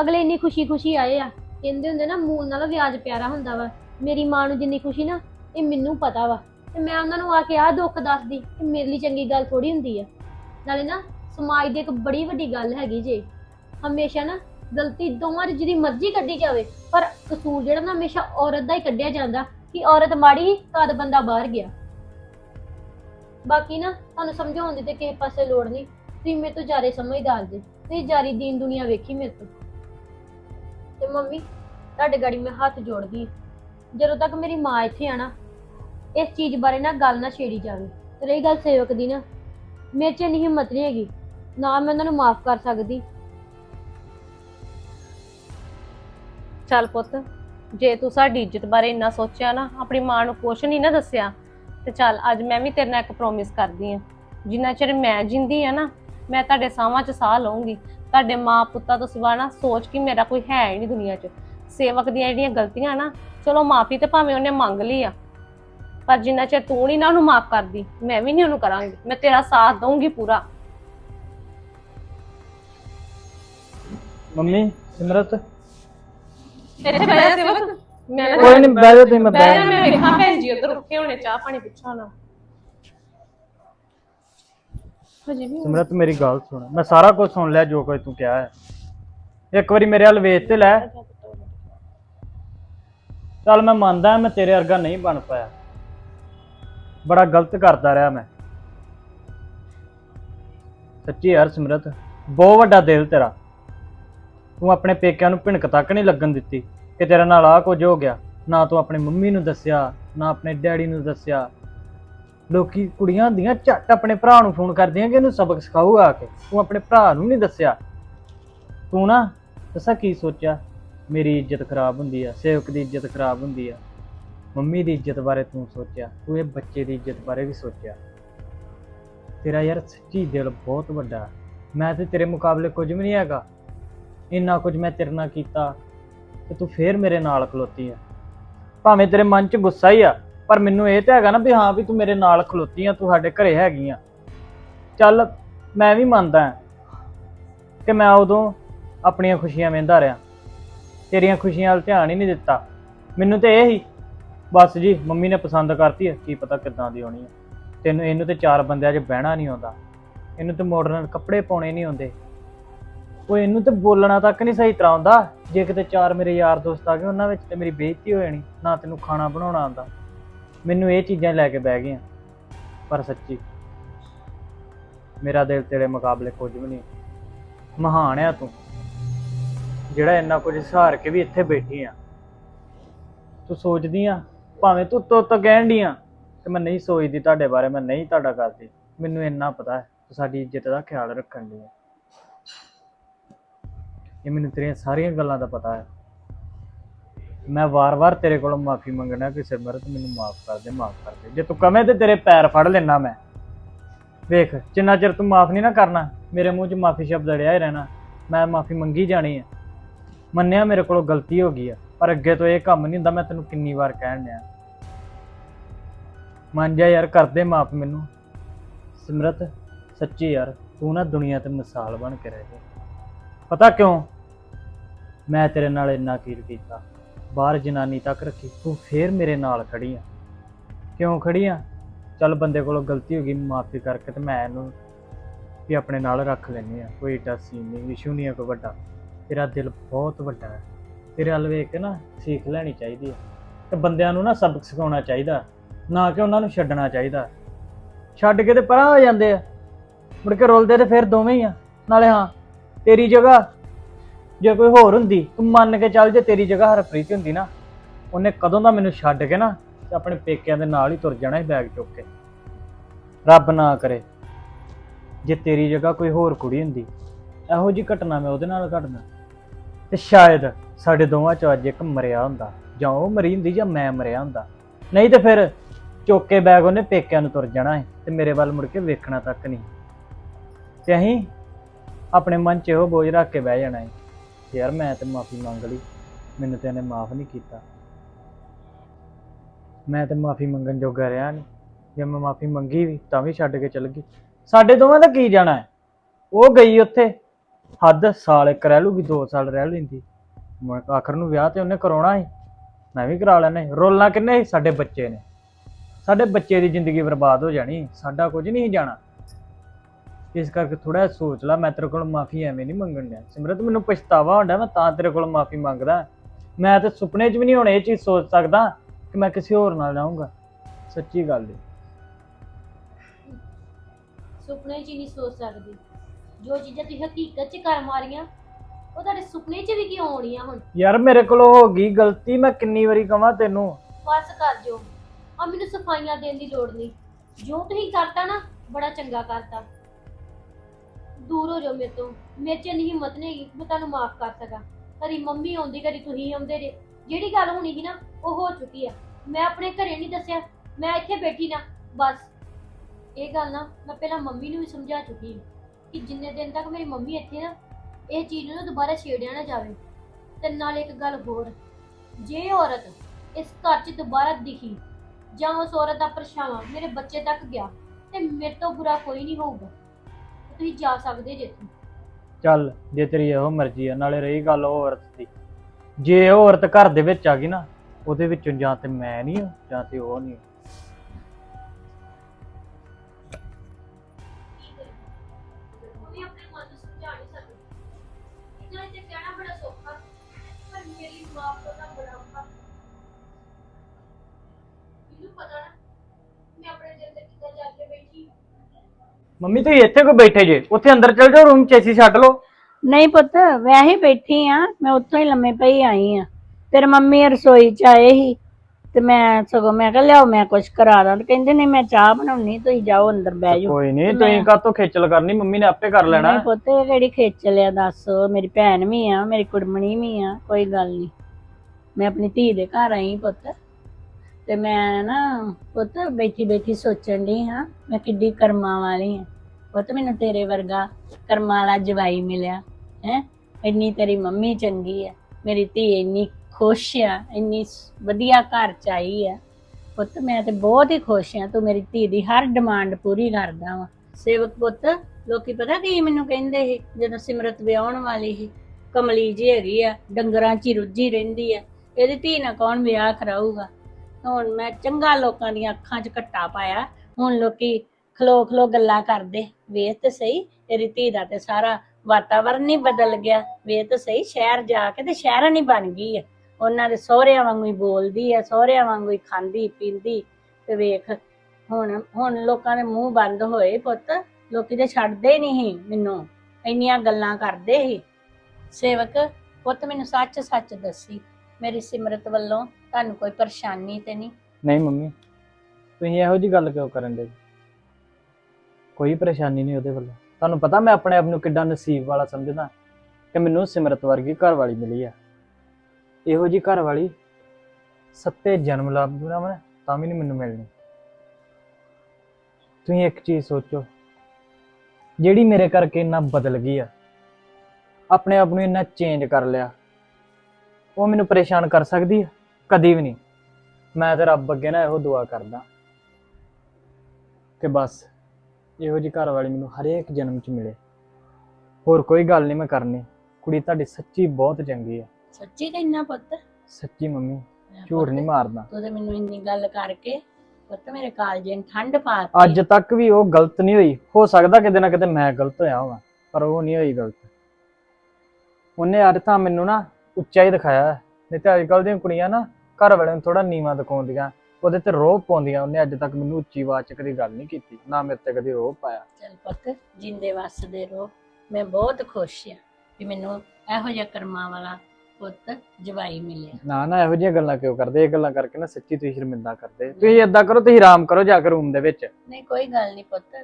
ਅਗਲੇ ਇੰਨੀ ਖੁਸ਼ੀ-ਖੁਸ਼ੀ ਆਏ ਆ, ਕਹਿੰਦੇ ਹੁੰਦੇ ਨਾ ਮੂਲ ਨਾਲ ਵਿਆਜ ਪਿਆਰਾ ਹੁੰਦਾ ਵਾ। ਮੇਰੀ ਮਾਂ ਨੂੰ ਜਿੰਨੀ ਖੁਸ਼ੀ ਨਾ, ਇਹ ਮੈਨੂੰ ਪਤਾ ਵਾ। ਤੇ ਮੈਂ ਉਹਨਾਂ ਨੂੰ ਆ ਕੇ ਆਹ ਦੁੱਖ ਦੱਸਦੀ ਕਿ ਮੇਰੇ ਲਈ ਚੰਗੀ ਗੱਲ ਥੋੜੀ ਹੁੰਦੀ ਆ। ਨਾਲੇ ਨਾ, ਸਮਾਜ ਦੀ ਇੱਕ ਬੜੀ ਵੱਡੀ ਗੱਲ ਹੈਗੀ ਜੇ। ਹਮੇਸ਼ਾ ਨਾ, ਗਲਤੀ ਦੋਵਾਂ ਦੀ ਜਿਹਦੀ ਮਰਜ਼ੀ ਕੱਢੀ ਜਾਵੇ, ਪਰ ਕਸੂਰ ਜਿਹੜਾ ਨਾ ਹਮੇਸ਼ਾ ਔਰਤ ਦਾ ਹੀ ਕੱਢਿਆ ਜਾਂਦਾ। ਕਿ ਔਰਤ ਮਾੜੀ ਕਦ ਬੰਦਾ ਬਾਹਰ ਗਿਆ। ਬਾਕੀ ਨਾ, ਤੁਹਾਨੂੰ ਸਮਝਾਉਣ ਦੀ ਤੇ ਕਿਸੇ ਪਾਸੇ ਲੋੜ ਨਹੀਂ। ਤੁਸੀਂ ਮੇਰੇ ਤੋਂ ਜ਼ਿਆਦਾ ਸਮਝਦਾਰ ਜੇ। ਤੁਸੀਂ ਜਾਰੀ ਦੀਨ ਦੁਨੀਆ ਵੇਖੀ ਮੇਰੇ ਤੋਂ। ਤੇ ਮੰਮੀ, ਤੁਹਾਡੇ ਗਾੜੀ ਮੈਂ ਹੱਥ ਜੋੜਦੀ ਹਾਂ। ਜਦੋਂ ਤੱਕ ਮੇਰੀ ਮਾਂ ਇੱਥੇ ਆ ਨਾ, ਇਸ ਚੀਜ਼ ਬਾਰੇ ਨਾ ਗੱਲ ਨਾ ਛੇੜੀ ਜਾਵੇ। ਤੇ ਰਹੀ ਗੱਲ ਸੇਵਕ ਦੀ ਨਾ, ਮੇਰੇ 'ਚ ਇੰਨੀ ਹਿੰਮਤ ਨਹੀਂ ਹੈਗੀ। ਨਾ ਮੈਂ ਉਹਨਾਂ ਨੂੰ ਮਾਫ ਕਰ ਸਕਦੀ। ਚੱਲ ਪੁੱਤ ਜੇ ਤੂੰ ਸਾਡੀ ਇੱਜ਼ਤ ਬਾਰੇ ਇੰਨਾ ਸੋਚਿਆ ਨਾ, ਆਪਣੀ ਮਾਂ ਨੂੰ ਕੁਛ ਨਹੀਂ ਨਾ ਦੱਸਿਆ, ਤੇ ਚੱਲ ਅੱਜ ਮੈਂ ਵੀ ਤੇਰੇ ਨਾਲ ਇੱਕ ਪ੍ਰੋਮਿਸ ਕਰਦੀ ਆ ਜਿੰਨਾ ਚਿਰ ਮੈਂ ਜਿੰਦੀ ਆ ਨਾ, ਮੈਂ ਤੁਹਾਡੇ ਸਾਹਾਂ 'ਚ ਸਾਹ ਲਵਾਂਗੀ ਤੁਹਾਡੇ ਮਾਂ ਪੁੱਤਾਂ ਤੋਂ ਸਿਵਾ ਨਾ ਸੋਚ ਕਿ ਮੇਰਾ ਕੋਈ ਹੈ ਹੀ ਨਹੀਂ ਦੁਨੀਆ 'ਚ। ਸੇਵਕ ਦੀਆਂ ਜਿਹੜੀਆਂ ਗਲਤੀਆਂ ਨਾ, ਚਲੋ ਮਾਫੀ ਤੇ ਭਾਵੇਂ ਉਹਨੇ ਮੰਗ ਲਈ ਆ, ਪਰ ਜਿੰਨਾ ਚਿਰ ਤੂੰ ਨਹੀਂ ਨਾ ਉਹਨੂੰ ਮਾਫ ਕਰਦੀ, ਮੈਂ ਵੀ ਨਹੀਂ ਉਹਨੂੰ ਕਰਾਂਗੀ। ਮੈਂ ਤੇਰਾ ਸਾਥ ਦਊਂਗੀ ਪੂਰਾ। ਮੰਮੀ, ਸਿਮਰਤ? ਇੱਥੇ ਬਹਿ ਜਾ ਸੇਵਕ ਮੈਂ ਨਾ ਕੋਈ ਨਹੀਂ ਬਹਿ ਜਾ ਤੁਸੀਂ ਮੈਂ ਬਹਿ ਜਾ ਬਹਿ ਮੈਂ ਵੇਖਾਂ ਭੈਣ ਜੀ ਉਧਰ ਉੱਠੇ ਹੋਣੇ ਚਾਹ ਪਾਣੀ ਪੁੱਛਾਂ ਨਾ। ਹਜੇ ਵੀ ਸਿਮਰਤ ਮੇਰੀ ਗੱਲ ਸੁਣ। ਮੈਂ ਸਾਰਾ ਕੁਝ ਸੁਣ ਲਿਆ ਜੋ ਕੁਝ ਤੂੰ ਕਿਹਾ ਹੈ। ਇੱਕ ਵਾਰੀ ਮੇਰੇ ਵੱਲ ਵੇਖ ਤੇ ਲੈ। ਚੱਲ ਮੈਂ ਮੰਨਦਾ ਮੈਂ ਤੇਰੇ ਵਰਗਾ ਨਹੀਂ ਬਣ ਪਾਇਆ। ਬੜਾ ਗਲਤ ਕਰਦਾ ਰਿਹਾ ਮੈਂ। ਸੱਚੀ ਯਾਰ ਸਿਮਰਤ ਬਹੁਤ ਵੱਡਾ ਦਿਲ ਤੇਰਾ। ਤੂੰ ਆਪਣੇ ਪੇਕਿਆਂ ਨੂੰ ਭਿਣਕ ਤੱਕ ਨਹੀਂ ਲੱਗਣ ਦਿੱਤੀ ਕਿ ਤੇਰੇ ਨਾਲ ਆ ਕੁਝ ਹੋ ਗਿਆ। ਨਾ ਤੂੰ ਆਪਣੀ ਮੰਮੀ ਨੂੰ ਦੱਸਿਆ, ਨਾ ਆਪਣੇ ਡੈਡੀ ਨੂੰ ਦੱਸਿਆ। ਲੋਕੀ ਕੁੜੀਆਂ ਹੁੰਦੀਆਂ ਝੱਟ ਆਪਣੇ ਭਰਾ ਨੂੰ ਫੋਨ ਕਰਦੀਆਂ ਕਿ ਇਹਨੂੰ ਸਬਕ ਸਿਖਾਊ ਆ ਕੇ। ਤੂੰ ਆਪਣੇ ਭਰਾ ਨੂੰ ਨਹੀਂ ਦੱਸਿਆ। ਤੂੰ ਨਾ ਦੱਸਾਂ ਕੀ ਸੋਚਿਆ? ਮੇਰੀ ਇੱਜ਼ਤ ਖਰਾਬ ਹੁੰਦੀ ਆ, ਸੇਵਕ ਦੀ ਇੱਜ਼ਤ ਖਰਾਬ ਹੁੰਦੀ ਆ। ਮੰਮੀ ਦੀ ਇੱਜ਼ਤ ਬਾਰੇ ਤੂੰ ਸੋਚਿਆ, ਤੂੰ ਇਹ ਬੱਚੇ ਦੀ ਇੱਜ਼ਤ ਬਾਰੇ ਵੀ ਸੋਚਿਆ। ਤੇਰਾ ਯਾਰ ਸੱਚੀ ਦਿਲ ਬਹੁਤ ਵੱਡਾ। ਮੈਂ ਤੇ ਤੇਰੇ ਮੁਕਾਬਲੇ ਕੁਝ ਵੀ ਨਹੀਂ ਹੈਗਾ। ਇੰਨਾ ਕੁਝ ਮੈਂ ਤੇਰੇ ਨਾਲ ਕੀਤਾ ਤੇ ਤੂੰ ਫੇਰ ਮੇਰੇ ਨਾਲ ਖਲੋਤੀ ਆ। ਭਾਵੇਂ ਤੇਰੇ ਮਨ 'ਚ ਗੁੱਸਾ ਹੀ ਆ, ਪਰ ਮੈਨੂੰ ਇਹ ਤਾਂ ਹੈਗਾ ਨਾ ਵੀ ਹਾਂ ਵੀ ਤੂੰ ਮੇਰੇ ਨਾਲ ਖਲੋਤੀ ਆ, ਤੂੰ ਸਾਡੇ ਘਰੇ ਹੈਗੀ ਆ। ਚੱਲ, ਮੈਂ ਵੀ ਮੰਨਦਾ ਕਿ ਮੈਂ ਉਦੋਂ ਆਪਣੀਆਂ ਖੁਸ਼ੀਆਂ ਵੇਂਦਾ ਰਿਹਾ। ਤੇਰੀਆਂ ਖੁਸ਼ੀਆਂ ਵੱਲ ਧਿਆਨ ਹੀ ਨਹੀਂ ਦਿੱਤਾ। ਮੈਨੂੰ ਤੇ ਇਹ ਹੀ, ਬਸ ਜੀ, ਮੰਮੀ ਨੇ ਪਸੰਦ ਕਰਤੀ ਹੈ ਕੀ ਪਤਾ ਕਿੱਦਾਂ ਦੀ ਹੋਣੀ ਹੈ ਤੈਨੂੰ ਇਹਨੂੰ ਤੇ ਚਾਰ ਬੰਦਿਆਂ 'ਚ ਬਹਿਣਾ ਨਹੀਂ ਆਉਂਦਾ। ਇਹਨੂੰ ਤੇ ਮਾਡਰਨ ਕੱਪੜੇ ਪਾਉਣੇ ਨਹੀਂ ਆਉਂਦੇ। ਉਹ ਇਹਨੂੰ ਤੇ ਬੋਲਣਾ ਤੱਕ ਨਹੀਂ ਸਹੀ ਤਰ੍ਹਾਂ ਆਉਂਦਾ ਜੇ ਕਿਤੇ ਚਾਰ ਮੇਰੇ ਯਾਰ ਦੋਸਤ ਆ ਗਏ ਉਹਨਾਂ ਵਿੱਚ ਤੇ ਮੇਰੀ ਬੇਇੱਜ਼ਤੀ ਹੋ ਜਾਣੀ, ਨਾ ਤੈਨੂੰ ਖਾਣਾ ਬਣਾਉਣਾ ਆਉਂਦਾ। ਮੈਨੂੰ ਇਹ ਚੀਜ਼ਾਂ ਲੈ ਕੇ ਬਹਿ ਗਈਆਂ, ਪਰ ਸੱਚੀ, ਮੇਰਾ ਦਿਲ ਤੇਰੇ ਮੁਕਾਬਲੇ ਕੁਝ ਵੀ ਨਹੀਂ। ਮਹਾਨ ਆ ਤੂੰ, ਜਿਹੜਾ ਇੰਨਾ ਕੁਝ ਸਹਾਰ ਕੇ ਵੀ ਇੱਥੇ ਬੈਠੀ ਆ। ਤੂੰ ਸੋਚਦੀ ਆ, ਭਾਵੇਂ ਤੂੰ ਤੁੱਤ ਕਹਿਣ ਡਈ ਆ ਕਿ ਮੈਂ ਨਹੀਂ ਸੋਚਦੀ ਤੁਹਾਡੇ ਬਾਰੇ, ਮੈਂ ਨਹੀਂ ਤੁਹਾਡਾ ਕਰਦੀ। ਮੈਨੂੰ ਇੰਨਾ ਪਤਾ ਹੈ, ਤੂੰ ਸਾਡੀ ਇੱਜ਼ਤ ਦਾ ਖਿਆਲ ਰੱਖਣ ਦੀ ਆ। ਇਹ ਮੈਨੂੰ ਤੇਰੀਆਂ ਸਾਰੀਆਂ ਗੱਲਾਂ ਦਾ ਪਤਾ ਹੈ। ਮੈਂ ਵਾਰ-ਵਾਰ ਤੇਰੇ ਕੋਲੋਂ ਮਾਫੀ ਮੰਗਣਾ ਕਿ ਸਿਮਰਤ ਮੈਨੂੰ ਮਾਫ ਕਰ ਦੇ, ਮਾਫ ਕਰ ਦੇ। ਜੇ ਤੂੰ ਕਵੇਂ ਤੇ ਤੇਰੇ ਪੈਰ ਫੜ ਲੈਣਾ ਮੈਂ। ਵੇਖ, ਜਿੰਨਾ ਚਿਰ ਤੂੰ ਮਾਫ ਨਹੀਂ ਨਾ ਕਰਨਾ, ਮੇਰੇ ਮੂੰਹ 'ਚ ਮਾਫੀ ਸ਼ਬਦ ਅੜਿਆ ਹੀ ਰਹਿਣਾ। ਮੈਂ ਮਾਫੀ ਮੰਗੀ ਜਾਣੀ ਹੈ। ਮੰਨਿਆ ਮੇਰੇ ਕੋਲੋਂ ਗਲਤੀ ਹੋ ਗਈ ਆ ਪਰ ਅੱਗੇ ਤੋਂ ਇਹ ਕੰਮ ਨਹੀਂ ਹੁੰਦਾ, ਮੈਂ ਤੈਨੂੰ ਕਿੰਨੀ ਵਾਰ ਕਹਿਣ ਡਿਆ। ਮੰਨ ਜਾ ਯਾਰ ਕਰਦੇ ਮਾਫ ਮੈਨੂੰ। ਸਿਮਰਤ, ਸੱਚੀ ਯਾਰ, ਤੂੰ ਨਾ ਦੁਨੀਆ ਤੇ ਮਿਸਾਲ ਬਣ ਕੇ ਰਹਿ ਜਾ। ਪਤਾ ਕਿਉਂ? ਮੈਂ ਤੇਰੇ ਨਾਲ ਇੰਨਾ ਕੀਰ ਕੀਤਾ। ਬਾਹਰ ਜਨਾਨੀ ਤੱਕ ਰੱਖੀ, ਤੂੰ ਫੇਰ ਮੇਰੇ ਨਾਲ ਖੜੀ ਆ। ਕਿਉਂ ਖੜੀ ਆ? ਚੱਲ ਬੰਦੇ ਕੋਲੋਂ ਗਲਤੀ ਹੋ ਗਈ, ਮਾਫੀ ਕਰਕੇ ਤੇ ਮੈਂ ਇਹਨੂੰ ਵੀ ਆਪਣੇ ਨਾਲ ਰੱਖ ਲੈਂਦੀ ਆ। ਕੋਈ ਏਡਾ ਸੀਨ ਨਹੀਂ ਇਸ਼ੂ ਨਹੀਂ ਆ ਕੋਈ ਵੱਡਾ। ਤੇਰਾ ਦਿਲ ਬਹੁਤ ਵੱਡਾ ਹੈ। ਤੇਰੇ ਵੱਲ ਵੇਖ ਕੇ ਨਾ ਸਿੱਖ ਲੈਣੀ ਚਾਹੀਦੀ ਹੈ। ਤੇ ਬੰਦਿਆਂ ਨੂੰ ਨਾ ਸਬਕ ਸਿਖਾਉਣਾ ਚਾਹੀਦਾ। ਨਾ ਕਿ ਉਹਨਾਂ ਨੂੰ ਛੱਡਣਾ ਚਾਹੀਦਾ। ਛੱਡ ਕੇ ਤੇ ਪਰਾਂ ਹੋ ਜਾਂਦੇ ਆ। ਮੁੜ ਕੇ ਰੁਲਦੇ ਤੇ ਫਿਰ ਦੋਵੇਂ ਹੀ ਆ। ਨਾਲੇ ਹਾਂ ਤੇਰੀ ਜਗ੍ਹਾ। ਜੇ ਕੋਈ ਹੋਰ ਹੁੰਦੀ, ਤੂੰ ਮੰਨ ਕੇ ਚੱਲ ਜੇ ਤੇਰੀ ਜਗ੍ਹਾ ਹਰਪ੍ਰੀਤ ਹੁੰਦੀ ਨਾ, ਉਹਨੇ ਕਦੋਂ ਦਾ ਮੈਨੂੰ ਛੱਡ ਕੇ ਨਾ ਤੇ ਆਪਣੇ ਪੇਕਿਆਂ ਦੇ ਨਾਲ ਹੀ ਤੁਰ ਜਾਣਾ ਸੀ ਬੈਗ ਚੁੱਕ ਕੇ। ਰੱਬ ਨਾ ਕਰੇ, ਜੇ ਤੇਰੀ ਜਗ੍ਹਾ ਕੋਈ ਹੋਰ ਕੁੜੀ ਹੁੰਦੀ, ਇਹੋ ਜੀ ਘਟਨਾ ਮੈਂ ਉਹਦੇ ਨਾਲ ਘਟਨਾ ਤੇ ਸ਼ਾਇਦ ਸਾਡੇ ਦੋਵਾਂ ਚੋਂ ਅੱਜ ਇੱਕ ਮਰਿਆ ਹੁੰਦਾ, ਜਾਂ ਉਹ ਮਰੀ ਹੁੰਦੀ ਜਾਂ ਮੈਂ ਮਰਿਆ ਹੁੰਦਾ। ਨਹੀਂ ਤੇ ਫਿਰ ਚੁੱਕ ਕੇ ਬੈਗ ਉਹਨੇ ਪੇਕਿਆਂ ਨੂੰ ਤੁਰ ਜਾਣਾ ਹੈ ਤੇ ਮੇਰੇ ਵੱਲ ਮੁੜ ਕੇ ਵੇਖਣਾ ਤੱਕ ਨਹੀਂ। ਤੇ ਅਸੀਂ ਆਪਣੇ ਮਨ 'ਚ ਇਹੋ ਬੋਝ ਰੱਖ ਕੇ ਬਹਿ ਜਾਣਾ ਹੈ ਯਾਰ ਮੈਂ ਤੇ ਮਾਫੀ ਮੰਗ ਲਈ। ਮੈਨੂੰ ਤੇ ਇਹਨੇ ਮਾਫ ਨਹੀਂ ਕੀਤਾ। ਮੈਂ ਤੇ ਮਾਫੀ ਮੰਗਣ ਜੋਗਾ ਰਿਹਾ ਨਹੀਂ ਜੇ ਮੈਂ ਮਾਫੀ ਮੰਗੀ ਵੀ ਤਾਂ ਵੀ ਛੱਡ ਕੇ ਚਲ ਗਈ। ਸਾਡੇ ਦੋਵਾਂ ਦਾ ਕੀ ਜਾਣਾ ਹੈ ਉਹ ਗਈ ਉੱਥੇ। ਹੱਦ ਸਾਲ ਇੱਕ ਰਹਿ ਲੂਗੀ 2 ਸਾਲ ਰਹਿ ਲੈਂਦੀ। ਆਖਰ ਨੂੰ ਵਿਆਹ ਤੇ ਉਹਨੇ ਕਰਾਉਣਾ ਸੀ ਮੈਂ ਵੀ ਕਰਾ ਲੈਣਾ ਰੋਲਣਾ ਕਿੰਨੇ ਸੀ ਸਾਡੇ ਬੱਚੇ ਨੇ। ਸਾਡੇ ਬੱਚੇ ਦੀ ਜ਼ਿੰਦਗੀ ਬਰਬਾਦ ਹੋ ਜਾਣੀ ਸਾਡਾ ਕੁਝ ਨਹੀਂ ਜਾਣਾ। ਇਸ ਕਰਕੇ ਥੋੜਾ ਸੋਚ ਲੈ ਮੈਂ ਤੇਰੇ ਕੋਲ ਮਾਫੀ ਐਵੇਂ ਨਹੀਂ ਮੰਗਣ ਡਿਆ। ਸਿਮਰਤ ਮੈਨੂੰ ਪਛਤਾਵਾ ਹੁੰਦਾ ਮੈਂ ਤਾਂ ਤੇਰੇ ਕੋਲ ਮਾਫੀ ਮੰਗਦਾ। ਮੈਂ ਤੇ ਸੁਪਨੇ 'ਚ ਵੀ ਨਹੀਂ ਹੁਣ ਇਹ ਚੀਜ਼ ਸੋਚ ਸਕਦਾ ਕਿ ਮੈਂ ਕਿਸੇ ਹੋਰ ਨਾਲ ਜਾਊਂਗਾ। ਸੱਚੀ ਗੱਲ ਹੈ ਸੁਪਨੇ 'ਚ ਹੀ ਨਹੀਂ ਸੋਚ ਸਕਦੀ। ਜੋ ਚੀਜ਼ਾਂ ਤੁਸੀਂ ਹਕੀਕਤ 'ਚ ਕਰ ਮਾਰੀਆਂ ਉਹ ਤੁਹਾਡੇ ਸੁਪਨੇ 'ਚ ਵੀ ਕਿਉਂ ਆਉਣੀਆਂ ਹੁਣ? ਯਾਰ ਮੇਰੇ ਕੋਲੋਂ ਹੋ ਗਈ ਗਲਤੀ ਮੈਂ ਕਿੰਨੀ ਵਾਰੀ ਕਹਾਂ ਤੈਨੂੰ? ਬਸ ਕਰ ਜੋ। ਆ ਮੈਨੂੰ ਸਫਾਈਆਂ ਦੇਣ ਦੀ ਲੋੜ ਨਹੀਂ। ਜੋ ਤੁਸੀਂ ਕਰਤਾ ਨਾ ਬੜਾ ਚੰਗਾ ਕਰਤਾ। ਦੂਰ ਹੋ ਜਾਓ ਮੇਰੇ ਤੋਂ। ਮੇਰੇ 'ਚ ਇੰਨੀ ਹਿੰਮਤ ਨਹੀਂ ਹੈਗੀ ਮੈਂ ਤੁਹਾਨੂੰ ਮਾਫ ਕਰ ਸਕਾਂ। ਕਦੀ ਮੰਮੀ ਆਉਂਦੀ ਕਦੀ ਤੁਸੀਂ ਆਉਂਦੇ ਜੇ। ਜਿਹੜੀ ਗੱਲ ਹੋਣੀ ਸੀ ਨਾ, ਉਹ ਹੋ ਚੁੱਕੀ ਆ। ਮੈਂ ਆਪਣੇ ਘਰੇ ਨਹੀਂ ਦੱਸਿਆ। ਮੈਂ ਇੱਥੇ ਬੈਠੀ ਨਾ, ਬਸ। ਇਹ ਗੱਲ ਨਾ ਮੈਂ ਪਹਿਲਾਂ ਮੰਮੀ ਨੂੰ ਵੀ ਸਮਝਾ ਚੁੱਕੀ ਹਾਂ ਕਿ ਜਿੰਨੇ ਦਿਨ ਤੱਕ ਮੇਰੀ ਮੰਮੀ ਇੱਥੇ ਨਾ, ਇਹ ਚੀਜ਼ ਨੂੰ ਨਾ ਦੁਬਾਰਾ ਛੇੜਿਆ ਨਾ ਜਾਵੇ। ਤੇ ਨਾਲ ਇੱਕ ਗੱਲ ਹੋਰ, ਜੇ ਔਰਤ ਇਸ ਘਰ 'ਚ ਦੁਬਾਰਾ ਦਿਖੀ, ਜਾਂ ਉਸ ਔਰਤ ਦਾ ਪਰਛਾਵਾਂ ਮੇਰੇ ਬੱਚੇ ਤੱਕ ਗਿਆ, ਤੇ ਮੇਰੇ ਤੋਂ ਬੁਰਾ ਕੋਈ ਨਹੀਂ ਹੋਊਗਾ। ਤੁਸੀਂ ਜਾ ਸਕਦੇ ਜੇ ਇੱਥੋਂ। ਚੱਲ, ਜੇ ਤੇਰੀ ਇਹੋ ਮਰਜ਼ੀ ਆ, ਨਾਲੇ ਰਹੀ ਗੱਲ ਉਹ ਔਰਤ ਦੀ। ਜੇ ਉਹ ਔਰਤ ਘਰ ਦੇ ਵਿੱਚ ਆ ਗਈ ਨਾ, ਉਹਦੇ ਵਿੱਚੋਂ ਜਾਂ ਤੇ ਮੈਂ ਨਹੀਂ ਹਾਂ ਜਾਂ ਤੇ ਉਹ ਨਹੀਂ ਮੰਮੀ ਮੰਮੀ ਤੁਸੀਂ ਇੱਥੇ ਕੋ ਬੈਠੇ ਜੇ? ਉੱਥੇ ਅੰਦਰ ਚਲ ਜਾਓ ਰੂਮ 'ਚ ਏਸੀ ਛੱਡ ਲਓ। ਨਹੀਂ ਪੁੱਤ ਵੈਸੇ ਹੀ ਬੈਠੀ ਆ ਮੈਂ ਉੱਥੋਂ ਹੀ ਲੰਮੇ ਪਈ ਆਈ ਆ। ਤੇਰੇ ਮੰਮੀ ਰਸੋਈ ਚ ਆਏ ਸੀ ਤੇ ਮੈਂ ਸਗੋਂ ਮੈਂ ਕਿਹਾ ਲਿਆਓ ਮੈਂ ਕੁਛ ਕਰਾ ਦਾਂ। ਤੇ ਕਹਿੰਦੇ ਨਹੀਂ ਮੈਂ ਚਾਹ ਬਣਾਉਣੀ ਤੁਸੀਂ ਜਾਓ ਅੰਦਰ ਬਹਿ ਜਾਓ। ਕੋਈ ਨਹੀਂ ਤੁਸੀਂ ਕਾਹਤੋਂ ਖੇਚਲ ਕਰਨੀ? ਮੰਮੀ ਨੇ ਆਪੇ ਕਰ ਲੈਣਾ। ਨਹੀਂ ਪੁੱਤ ਇਹ ਕਿਹੜੀ ਖੇਚਲ ਆ ਦੱਸ। ਮੇਰੀ ਭੈਣ ਵੀ ਆ ਮੇਰੀ ਕੁੜਮਣੀ ਵੀ ਆ ਕੋਈ ਗੱਲ ਨਹੀਂ। ਮੈਂ ਆਪਣੀ ਧੀ ਦੇ ਘਰ ਆਈ ਪੁੱਤ। ਤੇ ਮੈਂ ਨਾ ਪੁੱਤ ਬੈਠੀ ਬੈਠੀ ਸੋਚਣ ਡਈ ਹਾਂ, ਮੈਂ ਕਿੱਡੀ ਕਰਮਾਂ ਵਾਲੀ ਹਾਂ। ਪੁੱਤ ਮੈਨੂੰ ਤੇਰੇ ਵਰਗਾ ਕਰਮਾਂ ਵਾਲਾ ਜਵਾਈ ਮਿਲਿਆ, ਹੈ? ਇੰਨੀ ਤੇਰੀ ਮੰਮੀ ਚੰਗੀ ਹੈ ਮੇਰੀ ਧੀ ਇੰਨੀ ਖੁਸ਼ ਆ, ਇੰਨੀ ਵਧੀਆ ਘਰ ਚ ਆਈ ਆ। ਪੁੱਤ ਮੈਂ ਤੇ ਬਹੁਤ ਹੀ ਖੁਸ਼ ਆ, ਤੂੰ ਮੇਰੀ ਧੀ ਦੀ ਹਰ ਡਿਮਾਂਡ ਪੂਰੀ ਕਰਦਾ ਵਾ। ਸੇਵਕ ਪੁੱਤ, ਲੋਕੀ ਪਤਾ ਕੀ ਮੈਨੂੰ ਕਹਿੰਦੇ ਸੀ, ਜਦੋਂ ਸਿਮਰਤ ਵਿਆਹਣ ਵਾਲੀ ਸੀ, ਕਮਲੀ ਜੀ ਹੈਗੀ ਆ, ਡੰਗਰਾਂ 'ਚ ਹੀ ਰੁੱਝੀ ਰਹਿੰਦੀ ਆ, ਇਹਦੀ ਧੀ ਨਾਲ ਕੌਣ ਵਿਆਹ ਕਰਾਊਗਾ? ਹੁਣ ਮੈਂ ਚੰਗਾ ਲੋਕਾਂ ਦੀਆਂ ਅੱਖਾਂ 'ਚ ਘੱਟਾ ਪਾਇਆ। ਹੁਣ ਲੋਕੀ ਖਲੋ ਖਲੋ ਗੱਲਾਂ ਕਰਦੇ, ਵੇਖ ਤੇ ਸਹੀ, ਤੇਰੀ ਧੀ ਦਾ ਤੇ ਸਾਰਾ ਵਾਤਾਵਰਨ ਹੀ ਬਦਲ ਗਿਆ। ਵੇਖ ਤੇ ਸਹੀ, ਸ਼ਹਿਰ ਜਾ ਕੇ ਤੇ ਸ਼ਹਿਰਨ ਹੀ ਬਣ ਗਈ ਆ। ਉਹਨਾਂ ਦੇ ਸਹੁਰਿਆਂ ਵਾਂਗੂ ਹੀ ਬੋਲਦੀ ਹੈ ਸਹੁਰਿਆਂ ਵਾਂਗੂ ਹੀ ਖਾਂਦੀ, ਪੀਂਦੀ ਤੇ ਵੇਖ, ਹੁਣ ਹੁਣ ਲੋਕਾਂ ਦੇ ਮੂੰਹ ਬੰਦ ਹੋਏ ਪੁੱਤ। ਲੋਕੀ ਤੇ ਛੱਡਦੇ ਨਹੀਂ ਸੀ ਮੈਨੂੰ। ਇੰਨੀਆਂ ਗੱਲਾਂ ਕਰਦੇ ਸੀ। ਸੇਵਕ, ਪੁੱਤ ਮੈਨੂੰ ਸੱਚ ਸੱਚ ਦੱਸੀ। ਮੇਰੀ ਸਿਮਰਤ ਵੱਲੋਂ ਤੁਹਾਨੂੰ ਕੋਈ ਪਰੇਸ਼ਾਨੀ ਤੇ ਨਹੀਂ। ਨਹੀਂ ਮੰਮੀ, ਤੁਸੀਂ ਇਹੋ ਜੀ ਗੱਲ ਕਿਉਂ ਕਰਨ ਦੇ? ਕੋਈ ਪਰੇਸ਼ਾਨੀ ਨਹੀਂ ਉਹਦੇ ਵੱਲੋਂ। ਤੁਹਾਨੂੰ ਪਤਾ ਮੈਂ ਆਪਣੇ ਆਪ ਨੂੰ ਕਿੱਡਾ ਨਸੀਬ ਵਾਲਾ ਸਮਝਦਾ ਕਿ ਮੈਨੂੰ ਸਿਮਰਤ ਵਰਗੀ ਘਰ ਵਾਲੀ ਮਿਲੀ ਆ। ਇਹੋ ਜੀ ਘਰ ਵਾਲੀ ਸੱਤੇ ਜਨਮ ਲੱਭਣਾ ਮੈਂ ਤਾਂ ਵੀ ਨਹੀਂ ਮੈਨੂੰ ਮਿਲਣੀ। ਤੁਸੀਂ ਇੱਕ ਚੀਜ਼ ਸੋਚੋ, ਜਿਹੜੀ ਮੇਰੇ ਕਰਕੇ ਇੰਨਾ ਬਦਲ ਗਈ ਆ, ਆਪਣੇ ਆਪ ਨੂੰ ਇੰਨਾ ਚੇਂਜ ਕਰ ਲਿਆ। ਉਹ ਮੈਨੂੰ ਪਰੇਸ਼ਾਨ ਕਰ ਸਕਦੀ ਆ? ਕਦੀ ਵੀ ਨਹੀਂ। ਮੈਂ ਤੇ ਰੱਬ ਅੱਗੇ ਨਾ ਇਹੋ ਦੁਆ ਕਰਦਾ ਕਿ ਬਸ ਇਹੋ ਜਿਹੀ ਘਰ ਵਾਲੀ ਮੈਨੂੰ ਹਰੇਕ ਜਨਮ 'ਚ ਮਿਲੇ। ਹੋਰ ਕੋਈ ਗੱਲ ਨਹੀਂ ਮੈਂ ਕਰਨੀ। ਕੁੜੀ ਤੁਹਾਡੀ ਸੱਚੀ ਬਹੁਤ ਚੰਗੀ ਆ। ਸੱਚੀ ਕਹਿਣਾ ਪੁੱਤ? ਸੱਚੀ ਮੰਮੀ ਝੂਠ ਨਹੀਂ ਪੁੱਤ, ਮਾਰਦਾ। ਤੂੰ ਤੇ ਮੈਨੂੰ ਇੰਨੀ ਗੱਲ ਕਰਕੇ ਪੁੱਤ ਮੇਰੇ ਕਾਲਜੇ ਨੂੰ ਠੰਡ ਪਾ ਅੱਜ ਤੱਕ ਵੀ ਉਹ ਗਲਤ ਨਹੀਂ ਹੋਈ। ਹੋ ਸਕਦਾ ਕਿਤੇ ਨਾ ਕਿਤੇ ਮੈਂ ਗਲਤ ਹੋਇਆ ਹਾਂ ਪਰ ਉਹ ਨਹੀਂ ਹੋਈ ਗਲਤ। ਉਹਨੇ ਅੱਜ ਤਾਂ ਮੈਨੂੰ ਨਾ ਉੱਚਾ ਹੀ ਦਿਖਾਇਆ ਹੈ। ਨਹੀਂ ਤੇ ਅੱਜ ਕੱਲ੍ਹ ਦੀਆਂ ਕੁੜੀਆਂ ਨਾ ਘਰ ਵਾਲਿਆਂ ਨੂੰ ਥੋੜਾ ਨੀਵਾਂ ਦਿਖਾਉਂਦੀਆਂ ਉਹਦੇ ਤੇ ਰੋਹ ਪਾਉਂਦੀਆਂ। ਉਹਨੇ ਅੱਜ ਤੱਕ ਮੈਨੂੰ ਉੱਚੀ ਆਵਾਜ਼ 'ਚ ਕਦੀ ਗੱਲ ਨਹੀਂ ਕੀਤੀ ਨਾ ਮੇਰੇ ਤੇ ਕਦੀ ਰੋਹ ਪਾਇਆ। ਚੱਲ ਪੁੱਤ ਜਿੰਦੇ ਵਸਦੇ ਰਹੋ ਮੈਂ ਬਹੁਤ ਖੁਸ਼ ਆ ਕਿ ਮੈਨੂੰ ਇਹੋ ਜਿਹਾ ਕਰਮਾਂ ਵਾਲਾ ਪੁੱਤ ਜਵਾਈ ਮਿਲਿਆ। ਨਾ ਨਾ ਇਹੋ ਜਿਹੀਆਂ ਗੱਲਾਂ ਕਿਉਂ ਕਰਦੇ? ਇਹ ਗੱਲਾਂ ਕਰਕੇ ਨਾ ਸੱਚੀ ਤੁਸੀਂ ਸ਼ਰਮਿੰਦਾ ਕਰਦੇ। ਤੁਸੀਂ ਏਦਾਂ ਕਰੋ ਤੁਸੀਂ ਆਰਾਮ ਕਰੋ ਜਾ ਕੇ ਰੂਮ ਦੇ ਵਿੱਚ। ਨਹੀਂ ਕੋਈ ਗੱਲ ਨਹੀਂ ਪੁੱਤ।